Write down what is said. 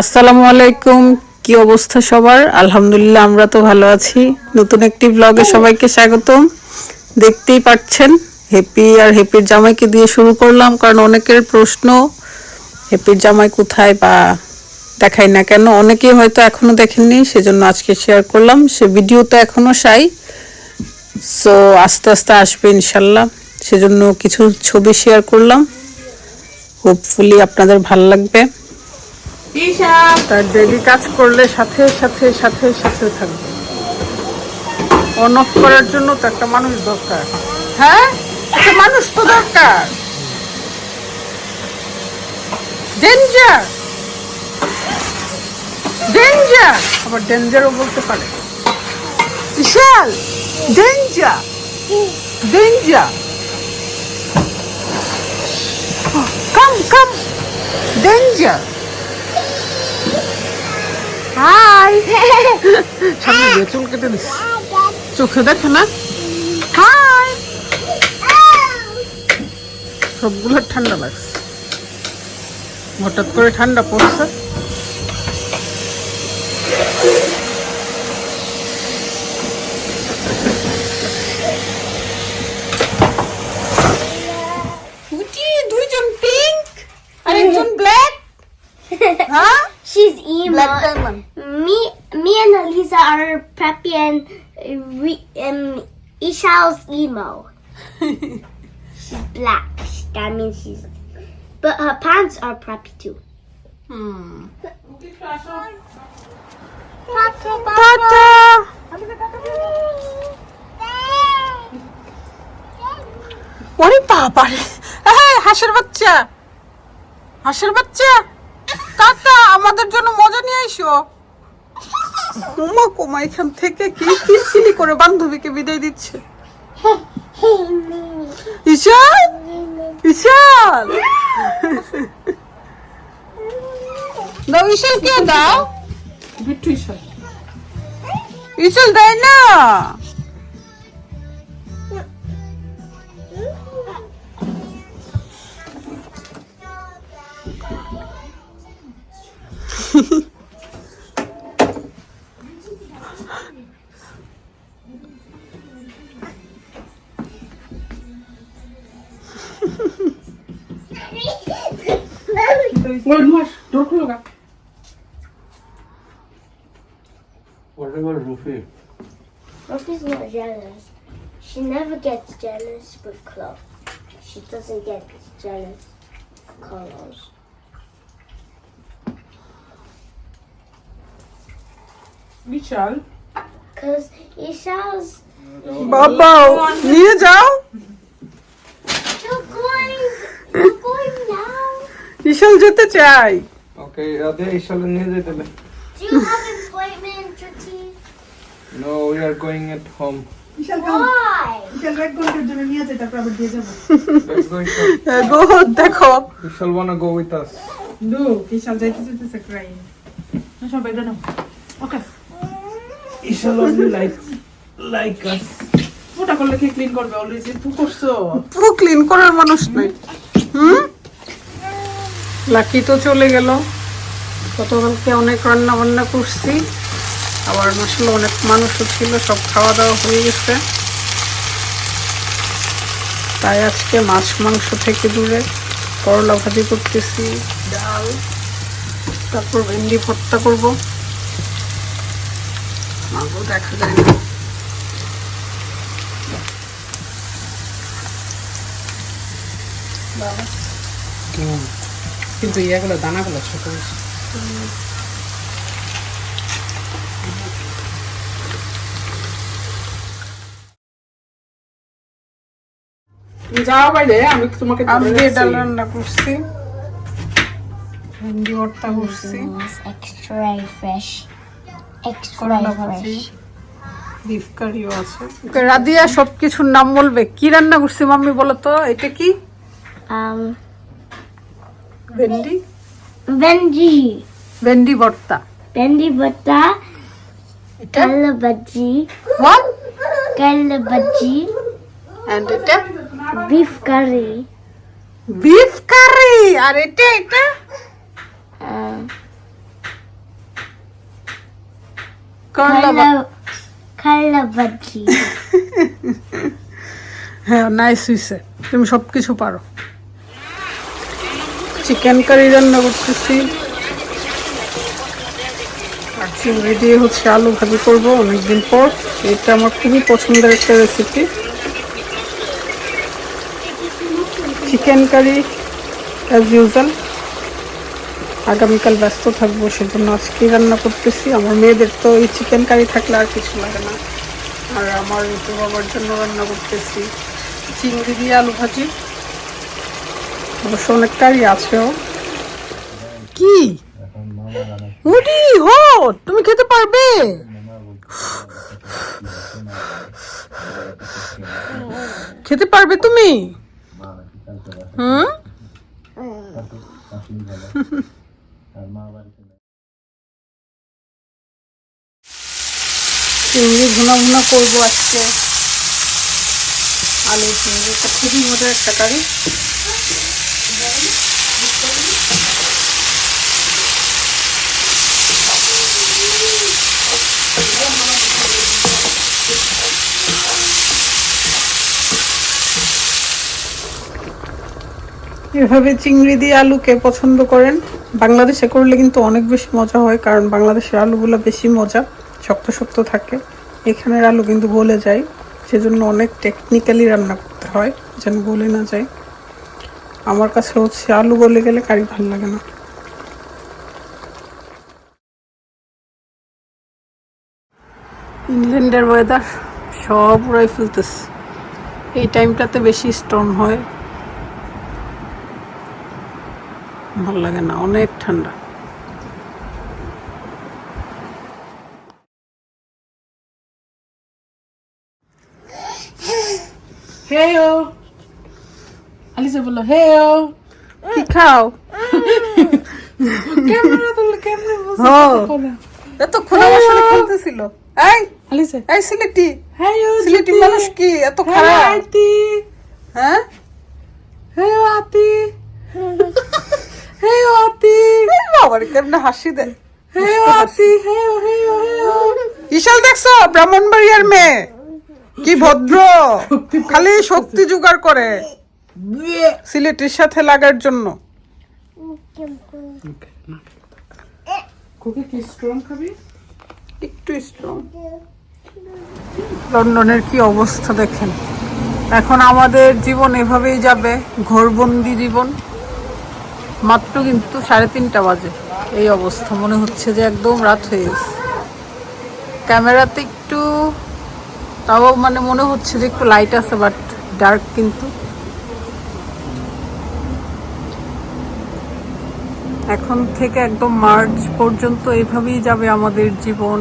আসসালামু আলাইকুম, কি অবস্থা সবার? আলহামদুলিল্লাহ, আমরা তো ভালো আছি। নতুন একটি ব্লগে সবাইকে স্বাগতম। দেখতেই পাচ্ছেন হ্যাপি আর হ্যাপির জামাইকে দিয়ে শুরু করলাম, কারণ অনেকের প্রশ্ন হ্যাপির জামাই কোথায় বা দেখাই না কেন? অনেকেই হয়তো এখনও দেখেননি, সেজন্য আজকে শেয়ার করলাম। সে ভিডিও তো এখনও সাই। সো আস্তে আস্তে আসবে ইনশাল্লাহ। সেজন্য কিছু ছবি শেয়ার করলাম। হোপফুলি আপনাদের ভালো লাগবে। তার ডেলি কাজ করলে সাথে সাথে সাথে সাথে থাকবে। অন করার জন্য তো একটা মানুষ দরকার। হ্যাঁ? একটা মানুষ তো দরকার। ডেঞ্জার ডেঞ্জার আবার ডেঞ্জারও বলতে পারে। বিশাল! Danger danger come come danger high. সামনে দিয়ে চুল কেটে দিস। চোখে দেখে না। হাই। সবগুলো ঠান্ডা লাগছে। হঠাৎ করে ঠান্ডা পড়ছে। Me, me and Elisa are preppy and uh, we, um, Ishal's emo. she's black. That means she's. But her pants are preppy too. Hmm Tata. ওরে বাবা রে এই, হাঁসের বাচ্চা হাঁসের বাচ্চা কাকা আমাদের জন্য মজা নিয়ে আইসো কোমা কোমা এখান থেকে কি কিলকিলি করে বান্ধবীকে বিদায় দিচ্ছে? ঈশান? ঈশান? দাও ঈশান কে দাও। বিট্টু ঈশান। ঈশান দেয় না। What about Rufi? Ruffy's not jealous. She never gets jealous with clothes. She doesn't get jealous with colors. Vishal Because Ishal's. বাবা নিয়ে যাও বিশাল যেতে চাই Do you have an appointment, Trixie? No, we are going at home. Why? Let's go Ishal. গো দেখো Ishal wanna go with us. Ishal only like like us. ওটা করলে কি clean করবে অলরেডি তুই করছ পুরো ক্লিন করার মানুষ নাই হুম লাকি তো চলে গেল। গতকালকে অনেক রান্না বান্না করছি। আবার আসলে অনেক মানুষও ছিল, সব খাওয়া দাওয়া হয়ে গেছে। তাই আজকে মাছ মাংস থেকে দূরে করলা ভাজি করতেছি, ডাল, তারপর ভেন্ডি ভর্তা করব। দেখা যায় না। কিন্তু ইয়াগুলো দানাগুলো ছোট বেশি। তুমি যাও বাইরে আমি তোমাকে ধরে আমি ডাল রান্না করছি ভেন্ডি ভর্তা করছি। Extra fresh. Extra করলা বিফ কারিও আছে। রাদিয়া সব কিছুর নাম বলবে। কি রান্না করছি মাম্মি বলো তো এটা কি? Um, ভেন্ডি. ভেন্ডি ভর্তা. হোয়াট. এন্ড এটা. বিফ কারি আর এটা এটা Uh. হ্যাঁ নাইস হইছে তুমি সব কিছু পারো চিকেন কারি রান্না করতেছি। আর চিংড়ি দিয়ে হচ্ছে আলু ভাজি করব অনেকদিন পর। এটা আমার খুবই পছন্দের একটা recipe chicken curry as usual আগামীকাল ব্যস্ত থাকব, সেজন্য আজকেই রান্না করতেছি। আমার মেয়েদের তো এই চিকেন কারি থাকলে আর কিছু লাগে না। আর আমার বাবার জন্য রান্না করতেছি। চিংড়ি দিয়ে আলু ভাজি। অবশ্য অনেক কারি আছেও। কি? উডি হো তুমি খেতে পারবে? খেতে পারবে তুমি? হুম? চিংড়ি ভুনা ভুনা করব আজকে। আলু চিংড়ি খুবই মজার একটা কারি। এভাবে চিংড়ি দিয়ে আলুকে পছন্দ করেন, বাংলাদেশে করলে কিন্তু অনেক বেশি মজা হয়, কারণ বাংলাদেশের আলুগুলো বেশি মজা, শক্ত শক্ত থাকে। এখানের আলু কিন্তু গলে যায়, সেজন্য অনেক টেকনিক্যালি রান্না করতে হয়, যেন গলে না যায়। আমার কাছে হচ্ছে আলু গলে গেলে কারি ভালো লাগে না। ইংল্যান্ডের ওয়েদার সব উড়াই ফেলতেছে। এই টাইমটাতে বেশি স্টোন হয়। ভালো লাগে না অনেক ঠান্ডা। হেও আলিসা বলল হেও কি খাও? ক্যামেরা তুললে কেমনে ও এতক্ষণ আমার সাথে এই আলিসা এই সিলেটি। হেও সিলেটি মানুষ কি? এত খারাপ। হ্যাঁ? হেও আতি। বাবার কেমনে হাসি দেয়? হেও বিশাল দেখছ? ব্রাহ্মণবাড়িয়ার মেয়ে। কি ভদ্র। খালি শক্তি জোগাড় করে। সিলেটির সাথে লাগার জন্য। কুকি কি স্ট্রং খাবি একটু স্ট্রং লন্ডনের কি অবস্থা দেখেন। এখন আমাদের জীবন এভাবেই যাবে ঘোরবন্দি জীবন। মাত্র কিন্তু সাড়ে তিনটা বাজে। এই অবস্থা, মনে হচ্ছে যে একদম রাত হয়ে গেছে। ক্যামেরাতে একটু, তাও মানে মনে হচ্ছে যে একটু লাইট আছে বাট ডার্ক কিন্তু। এখন থেকে একদম মার্চ পর্যন্ত এভাবেই যাবে আমাদের জীবন।